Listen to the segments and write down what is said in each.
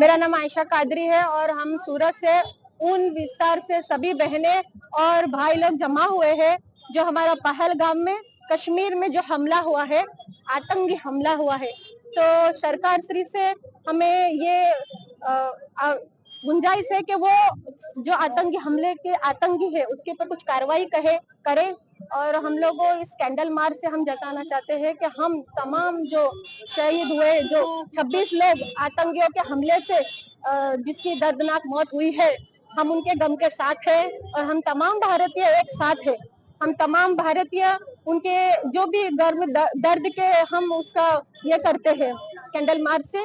मेरा नाम आयशा कादरी है और हम सूरत से उन विस्तार से सभी बहने और भाई लोग जमा हुए हैं जो हमारा पहलगाम में कश्मीर में जो हमला हुआ है आतंकी हमला हुआ है। तो सरकार श्री से हमें ये आ, अ, गुंजाइश है कि वो जो आतंकी हमले के आतंकी है, उसके ऊपर कुछ कार्रवाई कहे, करे और हम लोगों इस कैंडल मार्च से हम जताना चाहते हैं कि हम तमाम जो शहीद हुए, जो 26 लोग आतंकियों के हमले से जिसकी दर्दनाक मौत हुई है, हम उनके गम के साथ हैं और हम तमाम भारतीय एक साथ हैं। हम तमाम भारतीय उनके जो भी गर्म दर्द के हम उसका ये करते हैं, कैंडल मार्च से।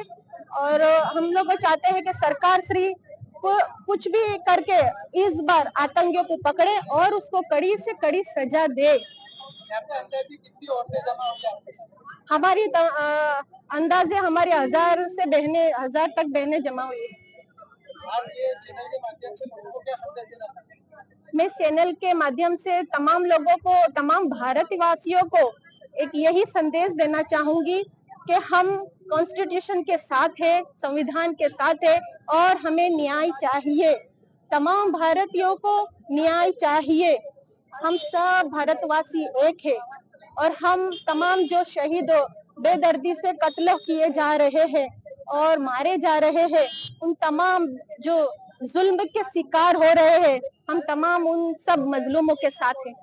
और हम लोग चाहते हैं कि सरकार श्री को कुछ भी करके इस बार आतंकियों को पकड़े और उसको कड़ी से कड़ी सजा दे। हमारी अंदाजे हमारे हज़ार से बहने, हज़ार तक बहनें जमा हुई हैं। मैं चैनल के माध्यम से तमाम लोगों को, तमाम भारतवासियों को एक यही संदेश देना चाहूँगी कि हम कॉन्स्टिट्यूशन के साथ है, संविधान के साथ है और हमें न्याय चाहिए। तमाम भारतीयों को न्याय चाहिए। हम सब भारतवासी एक है और हम तमाम जो शहीदों बेदर्दी से कत्ल किए जा रहे हैं और मारे जा रहे हैं, उन तमाम जो जुल्म के शिकार हो रहे हैं, हम तमाम उन सब मजलूमों के साथ हैं।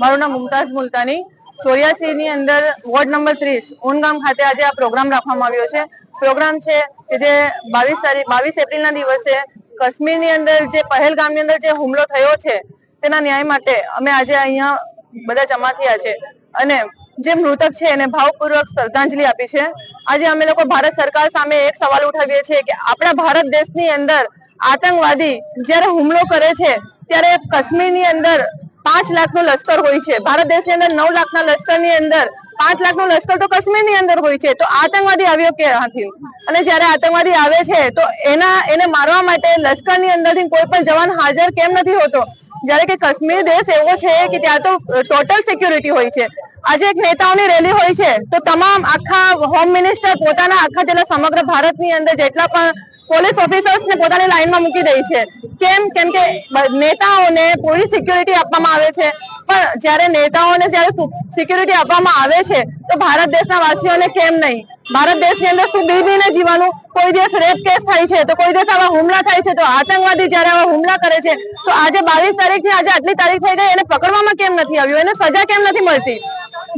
मारू नाम मुमताज़ मुल्तानी। ચોર્યાસી ની અંદર વોર્ડ નંબર ત્રીસ, ઉનગામ ખાતે આજે આ પ્રોગ્રામ રાખવામાં આવ્યો છે. પ્રોગ્રામ છે કે જે બાવીસ તારીખ, બાવીસ એપ્રિલ ના દિવસે કાશ્મીરની અંદર જે પહેલગામની અંદર જે હુમલો થયો છે, તેના ન્યાય માટે અમે આજે અહીંયા બધા જમા થયા છે. અને જે મૃતક છે, એને ભાવપૂર્વક શ્રદ્ધાંજલિ આપી છે. આજે અમે લોકો ભારત સરકાર સામે એક સવાલ ઉઠાવીએ છીએ કે આપણા ભારત દેશની અંદર આતંકવાદી જ્યારે હુમલો કરે છે, ત્યારે કાશ્મીરની અંદર પાંચ લાખનું લશ્કર હોય છે. ભારત દેશની અંદર નવ લાખના લશ્કરની અંદર પાંચ લાખનું લશ્કર તો કાશ્મીરની અંદર હોય છે. તો આતંકવાદી આવ્યો ક્યાંથી અને જ્યારે આતંકવાદી આવે છે, તો એના, એને મારવા માટે લશ્કરની અંદરથી કોઈ પણ જવાન હાજર કેમ નથી હોતો? જ્યારે કે કાશ્મીર દેશ એવો છે કે ત્યાં તો ટોટલ સિક્યુરિટી હોય છે. આજે એક નેતાઓની રેલી હોય છે, તો તમામ આખા હોમ મિનિસ્ટર પોતાના આખા જેટલા સમગ્ર ભારતની અંદર જેટલા પણ પોલીસ ઓફિસર્સ ને પોતાની લાઈનમાં મૂકી દે છે. કેમ? કેમ કે નેતાઓને પૂરી સિક્યુરિટી આપવામાં આવે છે. પણ જ્યારે નેતાઓને જ્યારે સિક્યુરિટી આપવામાં આવે છે, તો ભારત દેશના વાસીઓને કેમ નહીં? ભારત દેશની અંદર શું બીબીને જીવાનું કોઈ દિવસ રેપ કેસ થાય છે, તો કોઈ દિવસ આવા હુમલા થાય છે, તો આતંકવાદી જયારે આવા હુમલા કરે છે, તો આજે બાવીસ તારીખથી આજે આટલી તારીખ થઈ ગઈ, એને પકડવામાં કેમ નથી આવ્યું? એને સજા કેમ નથી મળતી?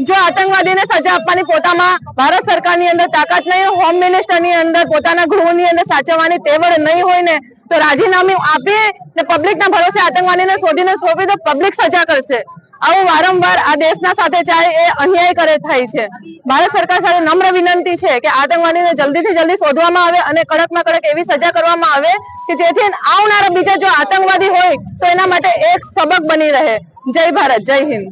જો આતંકવાદીને સજા આપવાની પોતામાં ભારત સરકારની અંદર તાકાત નહીં, હોમ મિનિસ્ટરની અંદર પોતાના ગૃહની અંદર સાચવવાની તેવડ નહીં હોય ને તો રાજીનામું આપે ને પબ્લિકના ભરોસે આતંકવાદીને શોધીને સોંપી તો પબ્લિક સજા કરશે. આવું વારંવાર આ દેશના સાથે જાય એ અન્યાય કરે થાય છે. ભારત સરકાર સાથે નમ્ર વિનંતી છે કે આતંકવાદીને જલ્દીથી જલ્દી શોધવામાં આવે અને કડકમાં કડક એવી સજા કરવામાં આવે કે જેથી આવનારા બીજા જો આતંકવાદી હોય તો એના માટે એક સબક બની રહે. જય ભારત, જય હિન્દ.